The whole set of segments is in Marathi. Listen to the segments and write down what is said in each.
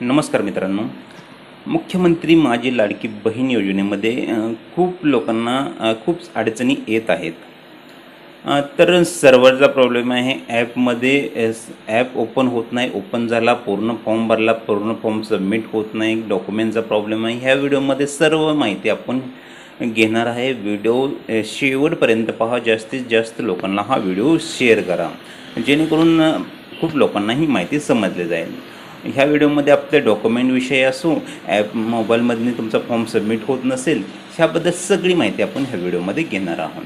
नमस्कार मित्रांनो. मुख्यमंत्री माझी लाडकी बहीण योजनेमध्ये खूप लोकांना खूप अडचणी येत आहेत. तर सर्व्हरचा प्रॉब्लेम आहे ॲपमध्ये ॲप ओपन होत नाही ओपन झाला पूर्ण फॉर्म भरला पूर्ण फॉर्म सबमिट होत नाही डॉक्युमेंटचा प्रॉब्लेम आहे. ह्या व्हिडिओमध्ये सर्व माहिती आपण घेणार आहे. व्हिडिओ शेवटपर्यंत पहा जास्तीत जास्त लोकांना हा व्हिडिओ शेअर करा. जेणेकरून खूप लोकांना ही माहिती समजली जाईल. ह्या व्हिडिओमध्ये आपले डॉक्युमेंटविषयी असो ॲप मोबाईलमधून तुमचा फॉर्म सबमिट होत नसेल ह्याबद्दल सगळी माहिती आपण ह्या व्हिडिओमध्ये घेणार आहोत.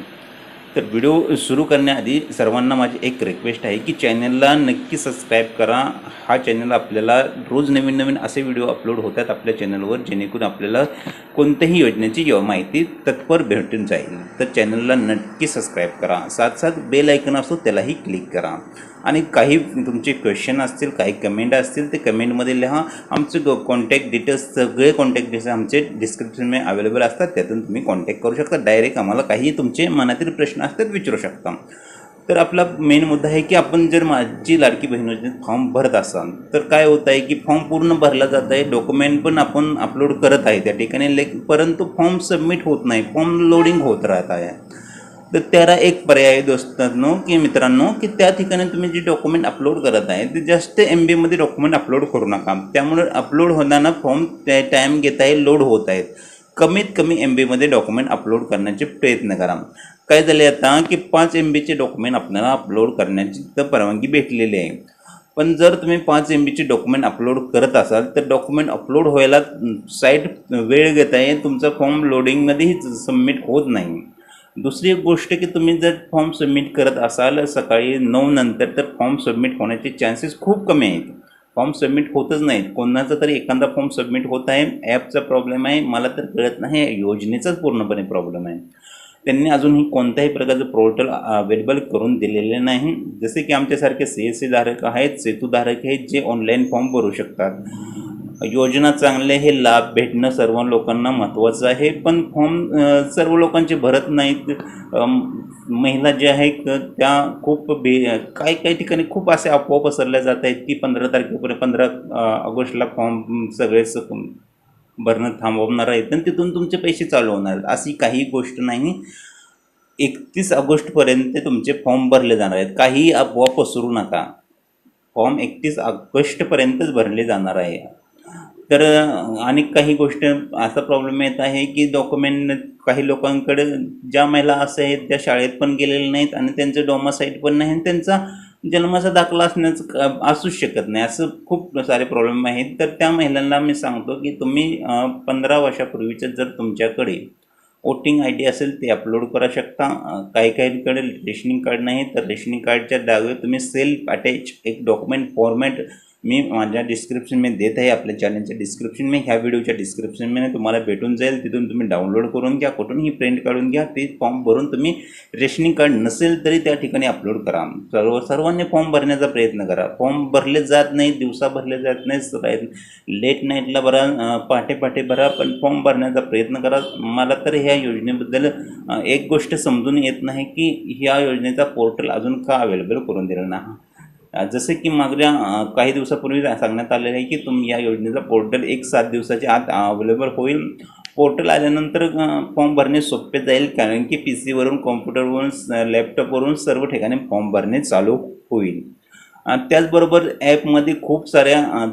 तर व्हिडिओ सुरू करण्याआधी सर्वांना माझी एक रिक्वेस्ट आहे की चॅनलला नक्की सबस्क्राईब करा. हा चॅनल आपल्याला रोज नवीन नवीन असे व्हिडिओ अपलोड होतात आपल्या चॅनलवर जेणेकरून आपल्याला कोणत्याही योजनेची माहिती तत्पर भेटून जाईल. तर चॅनलला नक्की सबस्क्राईब करा. साथ साथ बेल ऐकन असतो त्यालाही क्लिक करा. आणि काही तुमचे क्वेश्चन असतील काही कमेंट असतील ते कमेंटमध्ये लिहा. आमचे कॉन्टॅक्ट डिटेल्स सगळे कॉन्टॅक्ट डिटेल्स आमचे डिस्क्रिप्शनमध्ये अवेलेबल असतात. त्यातून तुम्ही कॉन्टॅक्ट करू शकता. डायरेक्ट आम्हाला काही तुमचे मनातील प्रश्न असतात विचारू शकता. तर आपला मेन मुद्दा आहे की आपण जर माझी लाडकी बहीण योजनेत फॉर्म भरत असाल तर काय होत आहे की फॉर्म पूर्ण भरला जात आहे डॉक्युमेंट पण आपण अपलोड करत आहे त्या ठिकाणी लेक परंतु फॉर्म सबमिट होत नाही फॉर्म लोडिंग होत राहत आहे. तर त्याला एक पर्याय दोस्तांनो की मित्रांनो की त्या ठिकाणी तुम्ही जे डॉक्युमेंट अपलोड करत आहे ते जास्त एम बीमध्ये डॉक्युमेंट अपलोड करू नका. त्यामुळे अपलोड होताना फॉर्म टाईम घेत आहे लोड होत आहेत. कमीत कमी एम बीमध्ये डॉक्युमेंट अपलोड करण्याचे प्रयत्न करा. काय झाले आता की पाच एम बीचे डॉक्युमेंट आपल्याला अपलोड करण्याची तर परवानगी भेटलेली आहे. पण जर तुम्ही पाच एम बीचे डॉक्युमेंट अपलोड करत असाल तर डॉक्युमेंट अपलोड व्हायला साईट वेळ घेत आहे तुमचा फॉर्म लोडिंगमध्येही सबमिट होत नाही. दुसरी एक गोष्ट की तुम्ही जर फॉर्म सबमिट करत असाल सकाळी नऊ नंतर तर फॉर्म सबमिट होण्याचे चान्सेस खूप कमी आहेत. फॉर्म सबमिट होतच नाहीत. कोणाचा तरी एखादा फॉर्म सबमिट होत आहे ॲपचा प्रॉब्लेम आहे मला तर कळत नाही योजनेचाच पूर्णपणे प्रॉब्लेम आहे. त्यांनी अजूनही कोणत्याही प्रकारचं पोर्टल अवेलेबल करून दिलेले नाही. जसे की आमच्यासारखे सी एस सी धारक आहेत सेतूधारक आहेत जे ऑनलाईन फॉर्म भरू शकतात. योजना चांगले हे लाभ भेटणं सर्व लोकांना महत्त्वाचं आहे. पण फॉर्म सर्व लोकांचे भरत नाहीत. महिला ज्या आहेत त्या खूप बे काही काही ठिकाणी खूप असे अफवा पसरल्या जात आहेत की पंधरा तारखेपर्यंत पंधरा ऑगस्टला फॉर्म सगळे स- भरणं थांबवणार आहेत आणि तिथून तुमचे पैसे चालू होणार आहेत. अशी काही गोष्ट नाही. एकतीस ऑगस्टपर्यंत तुमचे फॉर्म भरले जाणार आहेत. काही अफवा पसरू नका. फॉर्म एकतीस ऑगस्टपर्यंतच भरले जाणार आहे. तर अनेक काही गोष्ट असा प्रॉब्लेम येत आहे की डॉक्युमेंट काही लोकांकडे ज्या महिला असं आहेत त्या शाळेत पण गेलेल्या नाहीत आणि त्यांचं डोमासाईट पण नाही आणि त्यांचा जन्माचा दाखला असण्याचं असूच शकत नाही. असं खूप सारे प्रॉब्लेम आहेत. तर त्या महिलांना मी सांगतो की तुम्ही पंधरा वर्षापूर्वीचं जर तुमच्याकडे वोटिंग आय डी असेल ते अपलोड करू शकता. काही काहीकडे रेशनिंग कार्ड नाही तर रेशनिंग कार्डच्या डावे तुम्ही सेल्फ अटॅच एक डॉक्युमेंट फॉर्मॅट मी माझ्या डिस्क्रिप्शनमध्ये देत आहे आपल्या चॅनलच्या डिस्क्रिप्शनमध्ये ह्या व्हिडिओच्या डिस्क्रिप्शनमध्ये तुम्हाला भेटून जाईल. तिथून तुम्ही डाउनलोड करून घ्या. कुठूनही प्रिंट काढून घ्या. ते फॉर्म भरून तुम्ही रेशनिंग कार्ड नसेल तरी त्या ठिकाणी अपलोड करा. सर्व सर्वांनी फॉर्म भरण्याचा प्रयत्न करा. फॉर्म भरले जात नाही दिवसा भरले जात नाही लेट नाईटला भरा पहाटे पहाटे भरा पण फॉर्म भरण्याचा प्रयत्न करा. मला तर ह्या योजनेबद्दल एक गोष्ट समजून येत नाही की ह्या योजनेचा पोर्टल अजून का अवेलेबल करून दिला नाही. जसे की मागल्या काही दिवसापूर्वी सांगण्यात आलेलं आहे की तुम्ही या योजनेचा पोर्टल एक सात दिवसाच्या आत अवेलेबल होईल. पोर्टल आल्यानंतर फॉर्म भरणे सोपे जाईल कारण की पी सीवरून कॉम्प्युटरवरून लॅपटॉपवरून सर्व ठिकाणी फॉर्म भरणे चालू होईल. त्याचबरोबर ॲपमध्ये खूप साऱ्या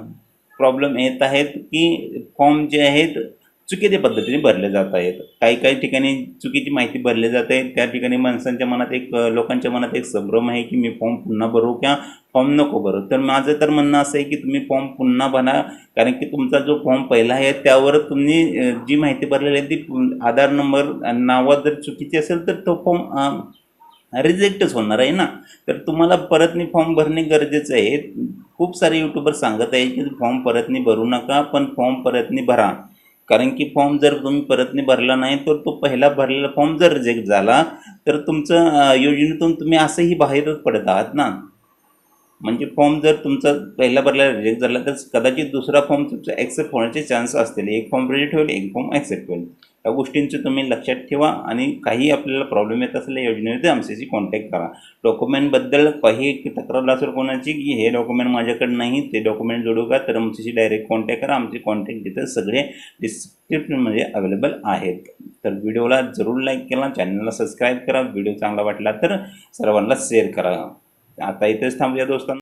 प्रॉब्लेम येत आहेत की फॉर्म जे आहेत चुकीच्या पद्धतीने भरले जात आहेत. काही काही ठिकाणी चुकीची माहिती भरली जात. आहे त्या ठिकाणी माणसांच्या मनात एक लोकांच्या मनात एक संभ्रम आहे की मी फॉर्म पुन्हा भरू किंवा फॉर्म नको भरू? तर माझं तर म्हणणं असं आहे की तुम्ही फॉर्म पुन्हा भरा. कारण की तुमचा जो फॉर्म पहिला आहे त्यावर तुम्ही जी माहिती भरलेली आहे ती आधार नंबर आणि नावात जर चुकीची असेल तर तो फॉर्म रिजेक्टच होणार आहे ना? तर तुम्हाला परतनी फॉर्म भरणे गरजेचं आहे. खूप सारे यूट्यूबर सांगत आहे की फॉर्म परतनी भरू नका पण फॉर्म परतनी भरा. कारण की फॉर्म जर तुम्ही परतने भरला नाही तर तो पहिला भरलेला फॉर्म जर रिजेक्ट झाला तर तुमचं योजनेतून तुम्ही असंही बाहेरच पडत आहात ना. म्हणजे फॉर्म जर तुमचा पहिला भरलेला रिजेक्ट झाला तर कदाचित दुसरा फॉर्म तुमचा ॲक्सेप्ट होण्याचे चान्स असतील. एक फॉर्म रिजेक्ट होईल एक फॉर्म ॲक्सेप्ट होईल. या गोष्टींचं तुम्ही लक्षात ठेवा आणि काही आपल्याला प्रॉब्लेम येत असल्या योजनेवर तर आमच्याशी कॉन्टॅक्ट करा. डॉक्युमेंटबद्दल काही तक्रार असेल कोणाची की हे डॉक्युमेंट माझ्याकडे नाही ते डॉक्युमेंट जोडू का? तर आमच्याशी डायरेक्ट कॉन्टॅक्ट करा. आमचे कॉन्टॅक्ट डिटेल्स सगळे डिस्क्रिप्शनमध्ये अवेलेबल आहेत. तर व्हिडिओला जरूर लाईक केला चॅनलला सबस्क्राईब करा. व्हिडिओ चांगला वाटला तर सर्वांना शेअर करा. आता इथेच थांबूया दोस्तांना.